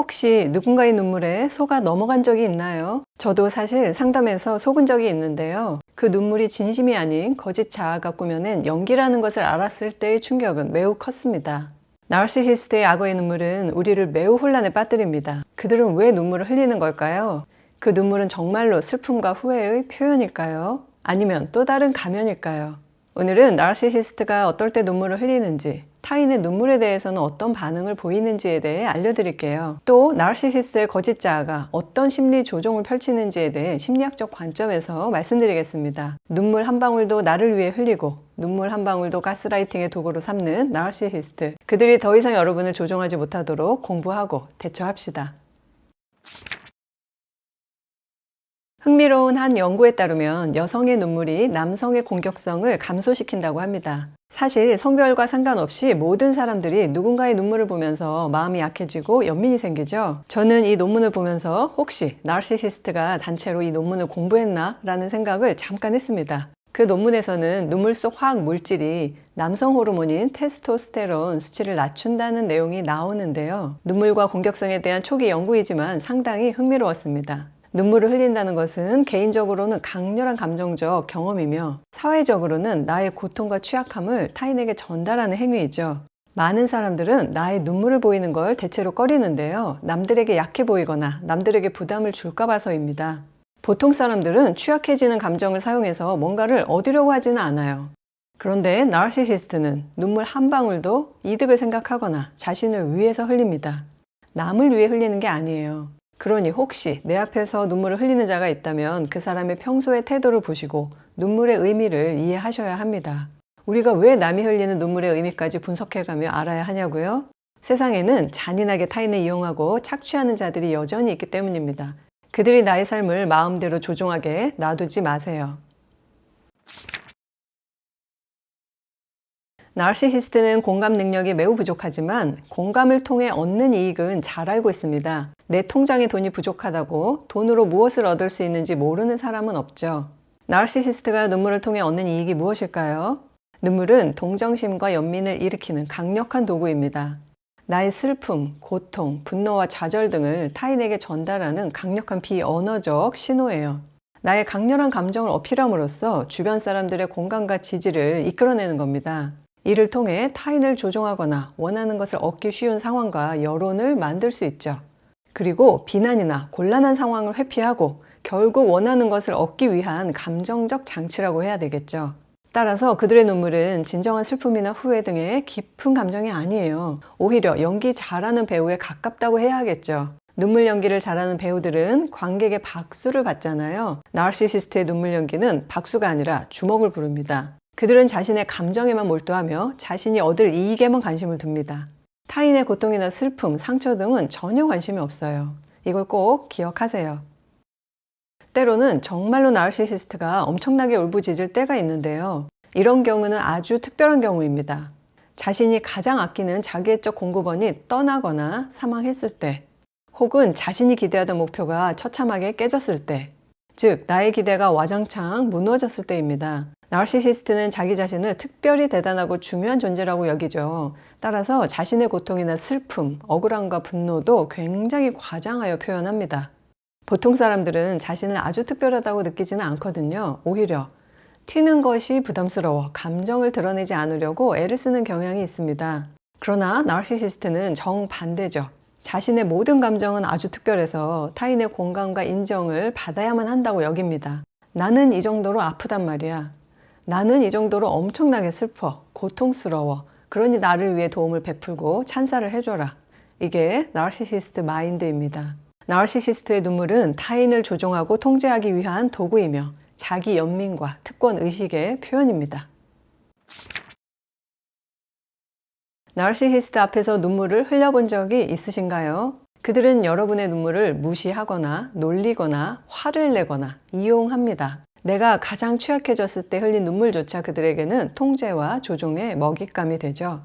혹시 누군가의 눈물에 속아 넘어간 적이 있나요? 저도 사실 상담에서 속은 적이 있는데요. 그 눈물이 진심이 아닌 거짓 자아가 꾸며낸 연기라는 것을 알았을 때의 충격은 매우 컸습니다. 나르시시스트의 악어의 눈물은 우리를 매우 혼란에 빠뜨립니다. 그들은 왜 눈물을 흘리는 걸까요? 그 눈물은 정말로 슬픔과 후회의 표현일까요? 아니면 또 다른 가면일까요? 오늘은 나르시시스트가 어떨 때 눈물을 흘리는지, 타인의 눈물에 대해서는 어떤 반응을 보이는지에 대해 알려드릴게요. 또 나르시시스트의 거짓 자아가 어떤 심리 조종을 펼치는지에 대해 심리학적 관점에서 말씀드리겠습니다. 눈물 한 방울도 나를 위해 흘리고 눈물 한 방울도 가스라이팅의 도구로 삼는 나르시시스트. 그들이 더 이상 여러분을 조종하지 못하도록 공부하고 대처합시다. 흥미로운 한 연구에 따르면 여성의 눈물이 남성의 공격성을 감소시킨다고 합니다. 사실 성별과 상관없이 모든 사람들이 누군가의 눈물을 보면서 마음이 약해지고 연민이 생기죠. 저는 이 논문을 보면서 혹시 나르시시스트가 단체로 이 논문을 공부했나? 라는 생각을 잠깐 했습니다. 그 논문에서는 눈물 속 화학 물질이 남성 호르몬인 테스토스테론 수치를 낮춘다는 내용이 나오는데요. 눈물과 공격성에 대한 초기 연구이지만 상당히 흥미로웠습니다. 눈물을 흘린다는 것은 개인적으로는 강렬한 감정적 경험이며 사회적으로는 나의 고통과 취약함을 타인에게 전달하는 행위이죠. 많은 사람들은 나의 눈물을 보이는 걸 대체로 꺼리는데요. 남들에게 약해 보이거나 남들에게 부담을 줄까 봐서입니다. 보통 사람들은 취약해지는 감정을 사용해서 뭔가를 얻으려고 하지는 않아요. 그런데 나르시시스트는 눈물 한 방울도 이득을 생각하거나 자신을 위해서 흘립니다. 남을 위해 흘리는 게 아니에요. 그러니 혹시 내 앞에서 눈물을 흘리는 자가 있다면 그 사람의 평소의 태도를 보시고 눈물의 의미를 이해하셔야 합니다. 우리가 왜 남이 흘리는 눈물의 의미까지 분석해가며 알아야 하냐고요? 세상에는 잔인하게 타인을 이용하고 착취하는 자들이 여전히 있기 때문입니다. 그들이 나의 삶을 마음대로 조종하게 놔두지 마세요. 나르시시스트는 공감 능력이 매우 부족하지만 공감을 통해 얻는 이익은 잘 알고 있습니다. 내 통장에 돈이 부족하다고 돈으로 무엇을 얻을 수 있는지 모르는 사람은 없죠. 나르시시스트가 눈물을 통해 얻는 이익이 무엇일까요? 눈물은 동정심과 연민을 일으키는 강력한 도구입니다. 나의 슬픔, 고통, 분노와 좌절 등을 타인에게 전달하는 강력한 비언어적 신호예요. 나의 강렬한 감정을 어필함으로써 주변 사람들의 공감과 지지를 이끌어내는 겁니다. 이를 통해 타인을 조종하거나 원하는 것을 얻기 쉬운 상황과 여론을 만들 수 있죠. 그리고 비난이나 곤란한 상황을 회피하고 결국 원하는 것을 얻기 위한 감정적 장치라고 해야 되겠죠. 따라서 그들의 눈물은 진정한 슬픔이나 후회 등의 깊은 감정이 아니에요. 오히려 연기 잘하는 배우에 가깝다고 해야 하겠죠. 눈물 연기를 잘하는 배우들은 관객의 박수를 받잖아요. 나르시시스트의 눈물 연기는 박수가 아니라 주먹을 부릅니다. 그들은 자신의 감정에만 몰두하며 자신이 얻을 이익에만 관심을 둡니다. 타인의 고통이나 슬픔, 상처 등은 전혀 관심이 없어요. 이걸 꼭 기억하세요. 때로는 정말로 나르시시스트가 엄청나게 울부짖을 때가 있는데요. 이런 경우는 아주 특별한 경우입니다. 자신이 가장 아끼는 자기애적 공급원이 떠나거나 사망했을 때, 혹은 자신이 기대하던 목표가 처참하게 깨졌을 때, 즉, 나의 기대가 와장창 무너졌을 때입니다. 나르시시스트는 자기 자신을 특별히 대단하고 중요한 존재라고 여기죠. 따라서 자신의 고통이나 슬픔, 억울함과 분노도 굉장히 과장하여 표현합니다. 보통 사람들은 자신을 아주 특별하다고 느끼지는 않거든요. 오히려 튀는 것이 부담스러워 감정을 드러내지 않으려고 애를 쓰는 경향이 있습니다. 그러나 나르시시스트는 정반대죠. 자신의 모든 감정은 아주 특별해서 타인의 공감과 인정을 받아야만 한다고 여깁니다. 나는 이 정도로 아프단 말이야. 나는 이 정도로 엄청나게 슬퍼, 고통스러워. 그러니 나를 위해 도움을 베풀고 찬사를 해줘라. 이게 나르시시스트 마인드입니다. 나르시시스트의 눈물은 타인을 조종하고 통제하기 위한 도구이며 자기 연민과 특권 의식의 표현입니다. 나르시시스트 앞에서 눈물을 흘려본 적이 있으신가요? 그들은 여러분의 눈물을 무시하거나 놀리거나 화를 내거나 이용합니다. 내가 가장 취약해졌을 때 흘린 눈물조차 그들에게는 통제와 조종의 먹잇감이 되죠.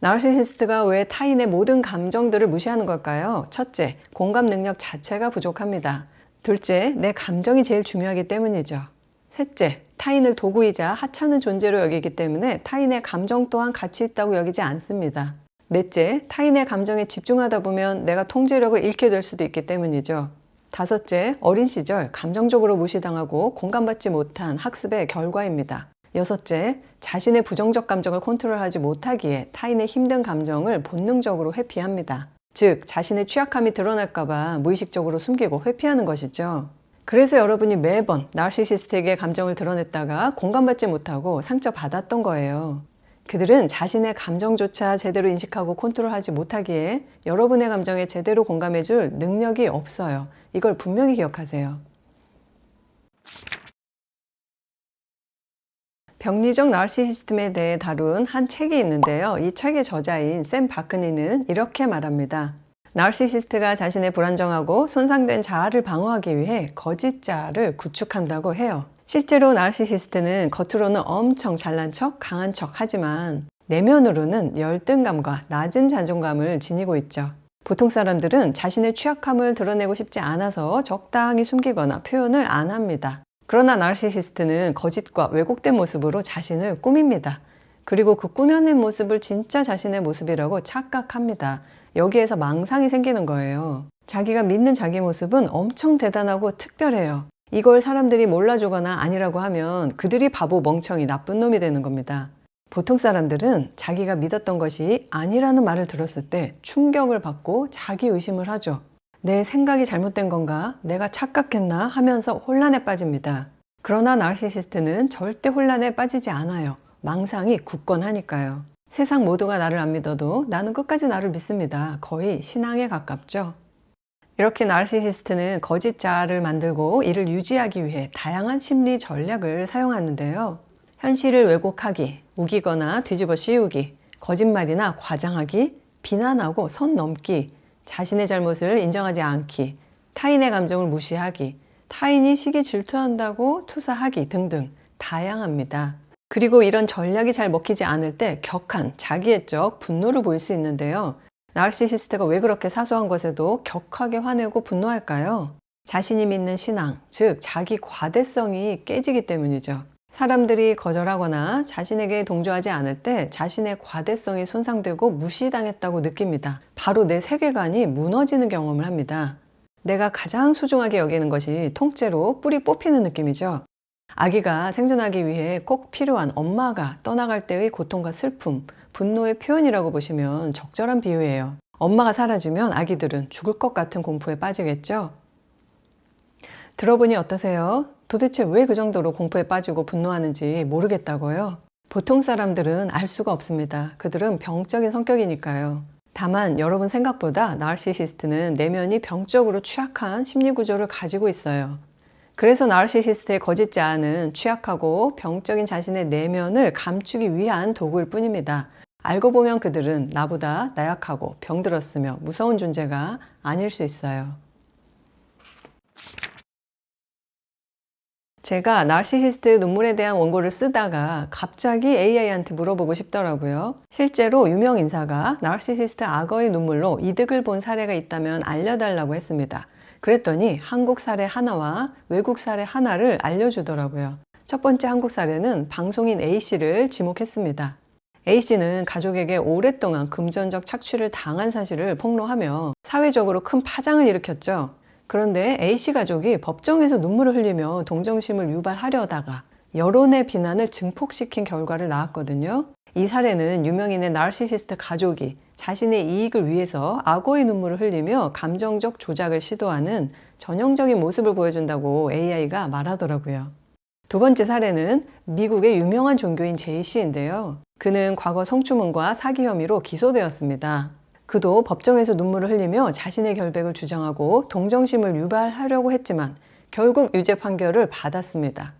나르시시스트가 왜 타인의 모든 감정들을 무시하는 걸까요? 첫째, 공감 능력 자체가 부족합니다. 둘째, 내 감정이 제일 중요하기 때문이죠. 셋째, 타인을 도구이자 하찮은 존재로 여기기 때문에 타인의 감정 또한 가치 있다고 여기지 않습니다. 넷째, 타인의 감정에 집중하다 보면 내가 통제력을 잃게 될 수도 있기 때문이죠. 다섯째, 어린 시절 감정적으로 무시당하고 공감받지 못한 학습의 결과입니다. 여섯째, 자신의 부정적 감정을 컨트롤하지 못하기에 타인의 힘든 감정을 본능적으로 회피합니다. 즉, 자신의 취약함이 드러날까봐 무의식적으로 숨기고 회피하는 것이죠. 그래서 여러분이 매번 나르시시스트에게 감정을 드러냈다가 공감받지 못하고 상처받았던 거예요. 그들은 자신의 감정조차 제대로 인식하고 컨트롤하지 못하기에 여러분의 감정에 제대로 공감해줄 능력이 없어요. 이걸 분명히 기억하세요. 병리적 나르시시즘에 대해 다룬 한 책이 있는데요. 이 책의 저자인 샘 바크니는 이렇게 말합니다. 나르시시스트가 자신의 불안정하고 손상된 자아를 방어하기 위해 거짓 자아를 구축한다고 해요. 실제로 나르시시스트는 겉으로는 엄청 잘난 척, 강한 척 하지만 내면으로는 열등감과 낮은 자존감을 지니고 있죠. 보통 사람들은 자신의 취약함을 드러내고 싶지 않아서 적당히 숨기거나 표현을 안 합니다. 그러나 나르시시스트는 거짓과 왜곡된 모습으로 자신을 꾸밉니다. 그리고 그 꾸며낸 모습을 진짜 자신의 모습이라고 착각합니다. 여기에서 망상이 생기는 거예요. 자기가 믿는 자기 모습은 엄청 대단하고 특별해요. 이걸 사람들이 몰라주거나 아니라고 하면 그들이 바보, 멍청이, 나쁜 놈이 되는 겁니다. 보통 사람들은 자기가 믿었던 것이 아니라는 말을 들었을 때 충격을 받고 자기 의심을 하죠. 내 생각이 잘못된 건가? 내가 착각했나? 하면서 혼란에 빠집니다. 그러나 나르시시스트는 절대 혼란에 빠지지 않아요. 망상이 굳건하니까요. 세상 모두가 나를 안 믿어도 나는 끝까지 나를 믿습니다. 거의 신앙에 가깝죠. 이렇게 나르시시스트는 거짓 자아를 만들고 이를 유지하기 위해 다양한 심리 전략을 사용하는데요. 현실을 왜곡하기, 우기거나 뒤집어 씌우기, 거짓말이나 과장하기, 비난하고 선 넘기, 자신의 잘못을 인정하지 않기, 타인의 감정을 무시하기, 타인이 시기 질투한다고 투사하기 등등 다양합니다. 그리고 이런 전략이 잘 먹히지 않을 때 격한 자기애적 분노를 보일 수 있는데요. 나르시시스트가 왜 그렇게 사소한 것에도 격하게 화내고 분노할까요? 자신이 믿는 신앙, 즉 자기 과대성이 깨지기 때문이죠. 사람들이 거절하거나 자신에게 동조하지 않을 때 자신의 과대성이 손상되고 무시당했다고 느낍니다. 바로 내 세계관이 무너지는 경험을 합니다. 내가 가장 소중하게 여기는 것이 통째로 뿌리 뽑히는 느낌이죠. 아기가 생존하기 위해 꼭 필요한 엄마가 떠나갈 때의 고통과 슬픔, 분노의 표현이라고 보시면 적절한 비유예요. 엄마가 사라지면 아기들은 죽을 것 같은 공포에 빠지겠죠? 들어보니 어떠세요? 도대체 왜 그 정도로 공포에 빠지고 분노하는지 모르겠다고요? 보통 사람들은 알 수가 없습니다. 그들은 병적인 성격이니까요. 다만 여러분 생각보다 나르시시스트는 내면이 병적으로 취약한 심리 구조를 가지고 있어요. 그래서 나르시시스트의 거짓 자아는 취약하고 병적인 자신의 내면을 감추기 위한 도구일 뿐입니다. 알고 보면 그들은 나보다 나약하고 병들었으며 무서운 존재가 아닐 수 있어요. 제가 나르시시스트 눈물에 대한 원고를 쓰다가 갑자기 AI한테 물어보고 싶더라고요. 실제로 유명 인사가 나르시시스트 악어의 눈물로 이득을 본 사례가 있다면 알려달라고 했습니다. 그랬더니 한국 사례 하나와 외국 사례 하나를 알려주더라고요. 첫 번째 한국 사례는 방송인 A씨를 지목했습니다. A씨는 가족에게 오랫동안 금전적 착취를 당한 사실을 폭로하며 사회적으로 큰 파장을 일으켰죠. 그런데 A씨 가족이 법정에서 눈물을 흘리며 동정심을 유발하려다가 여론의 비난을 증폭시킨 결과를 낳았거든요. 이 사례는 유명인의 나르시시스트 가족이 자신의 이익을 위해서 악어의 눈물을 흘리며 감정적 조작을 시도하는 전형적인 모습을 보여준다고 AI가 말하더라고요. 두 번째 사례는 미국의 유명한 종교인 제이 씨인데요. 그는 과거 성추문과 사기 혐의로 기소되었습니다. 그도 법정에서 눈물을 흘리며 자신의 결백을 주장하고 동정심을 유발하려고 했지만 결국 유죄 판결을 받았습니다.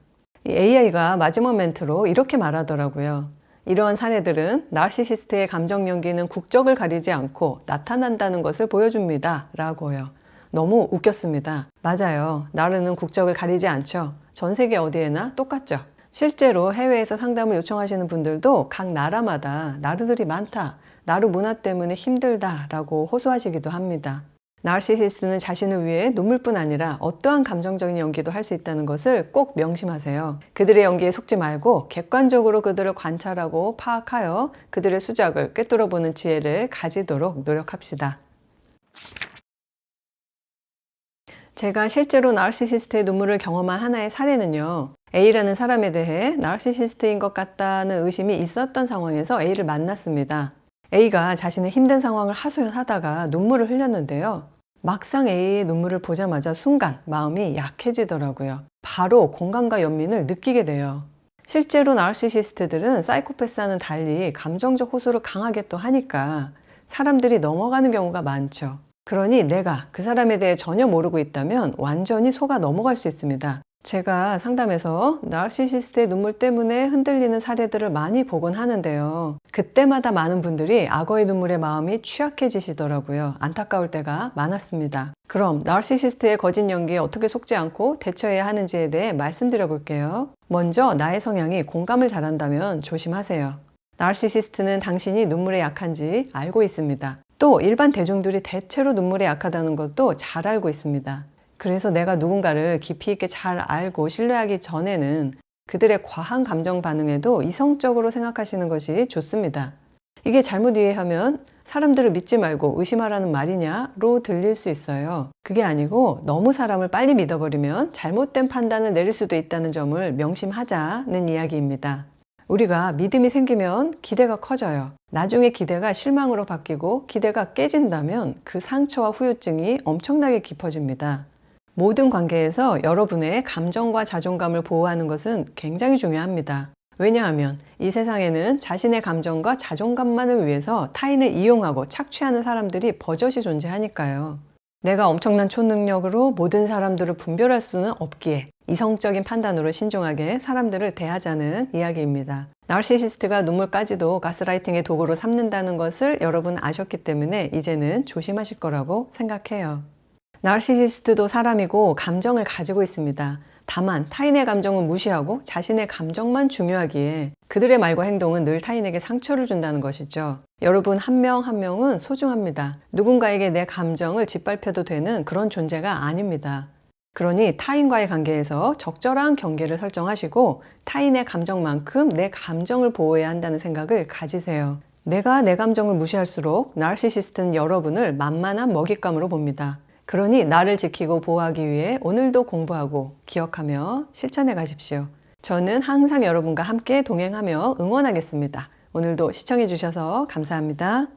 AI가 마지막 멘트로 이렇게 말하더라고요. 이러한 사례들은 나르시시스트의 감정 연기는 국적을 가리지 않고 나타난다는 것을 보여줍니다. 라고요. 너무 웃겼습니다. 맞아요. 나르는 국적을 가리지 않죠. 전 세계 어디에나 똑같죠. 실제로 해외에서 상담을 요청하시는 분들도 각 나라마다 나르들이 많다. 나르 문화 때문에 힘들다. 라고 호소하시기도 합니다. 나르시시스트는 자신을 위해 눈물뿐 아니라 어떠한 감정적인 연기도 할 수 있다는 것을 꼭 명심하세요. 그들의 연기에 속지 말고 객관적으로 그들을 관찰하고 파악하여 그들의 수작을 꿰뚫어 보는 지혜를 가지도록 노력합시다. 제가 실제로 나르시시스트의 눈물을 경험한 하나의 사례는요. A라는 사람에 대해 나르시시스트인 것 같다는 의심이 있었던 상황에서 A를 만났습니다. A가 자신의 힘든 상황을 하소연하다가 눈물을 흘렸는데요. 막상 A의 눈물을 보자마자 순간 마음이 약해지더라고요. 바로 공감과 연민을 느끼게 돼요. 실제로 나르시시스트들은 사이코패스와는 달리 감정적 호소를 강하게 또 하니까 사람들이 넘어가는 경우가 많죠. 그러니 내가 그 사람에 대해 전혀 모르고 있다면 완전히 속아 넘어갈 수 있습니다. 제가 상담에서 나르시시스트의 눈물 때문에 흔들리는 사례들을 많이 보곤 하는데요. 그때마다 많은 분들이 악어의 눈물에 마음이 취약해지시더라고요. 안타까울 때가 많았습니다. 그럼 나르시시스트의 거짓 연기에 어떻게 속지 않고 대처해야 하는지에 대해 말씀드려 볼게요. 먼저 나의 성향이 공감을 잘한다면 조심하세요. 나르시시스트는 당신이 눈물에 약한지 알고 있습니다. 또 일반 대중들이 대체로 눈물에 약하다는 것도 잘 알고 있습니다. 그래서 내가 누군가를 깊이 있게 잘 알고 신뢰하기 전에는 그들의 과한 감정 반응에도 이성적으로 생각하시는 것이 좋습니다. 이게 잘못 이해하면 사람들을 믿지 말고 의심하라는 말이냐로 들릴 수 있어요. 그게 아니고 너무 사람을 빨리 믿어버리면 잘못된 판단을 내릴 수도 있다는 점을 명심하자는 이야기입니다. 우리가 믿음이 생기면 기대가 커져요. 나중에 기대가 실망으로 바뀌고 기대가 깨진다면 그 상처와 후유증이 엄청나게 깊어집니다. 모든 관계에서 여러분의 감정과 자존감을 보호하는 것은 굉장히 중요합니다. 왜냐하면 이 세상에는 자신의 감정과 자존감만을 위해서 타인을 이용하고 착취하는 사람들이 버젓이 존재하니까요. 내가 엄청난 초능력으로 모든 사람들을 분별할 수는 없기에 이성적인 판단으로 신중하게 사람들을 대하자는 이야기입니다. 나르시시스트가 눈물까지도 가스라이팅의 도구로 삼는다는 것을 여러분 아셨기 때문에 이제는 조심하실 거라고 생각해요. 나르시시스트도 사람이고 감정을 가지고 있습니다. 다만 타인의 감정은 무시하고 자신의 감정만 중요하기에 그들의 말과 행동은 늘 타인에게 상처를 준다는 것이죠. 여러분 한명한 명은 소중합니다. 누군가에게 내 감정을 짓밟혀도 되는 그런 존재가 아닙니다. 그러니 타인과의 관계에서 적절한 경계를 설정하시고 타인의 감정만큼 내 감정을 보호해야 한다는 생각을 가지세요. 내가 내 감정을 무시할수록 나르시시스트는 여러분을 만만한 먹잇감으로 봅니다. 그러니 나를 지키고 보호하기 위해 오늘도 공부하고 기억하며 실천해 가십시오. 저는 항상 여러분과 함께 동행하며 응원하겠습니다. 오늘도 시청해 주셔서 감사합니다.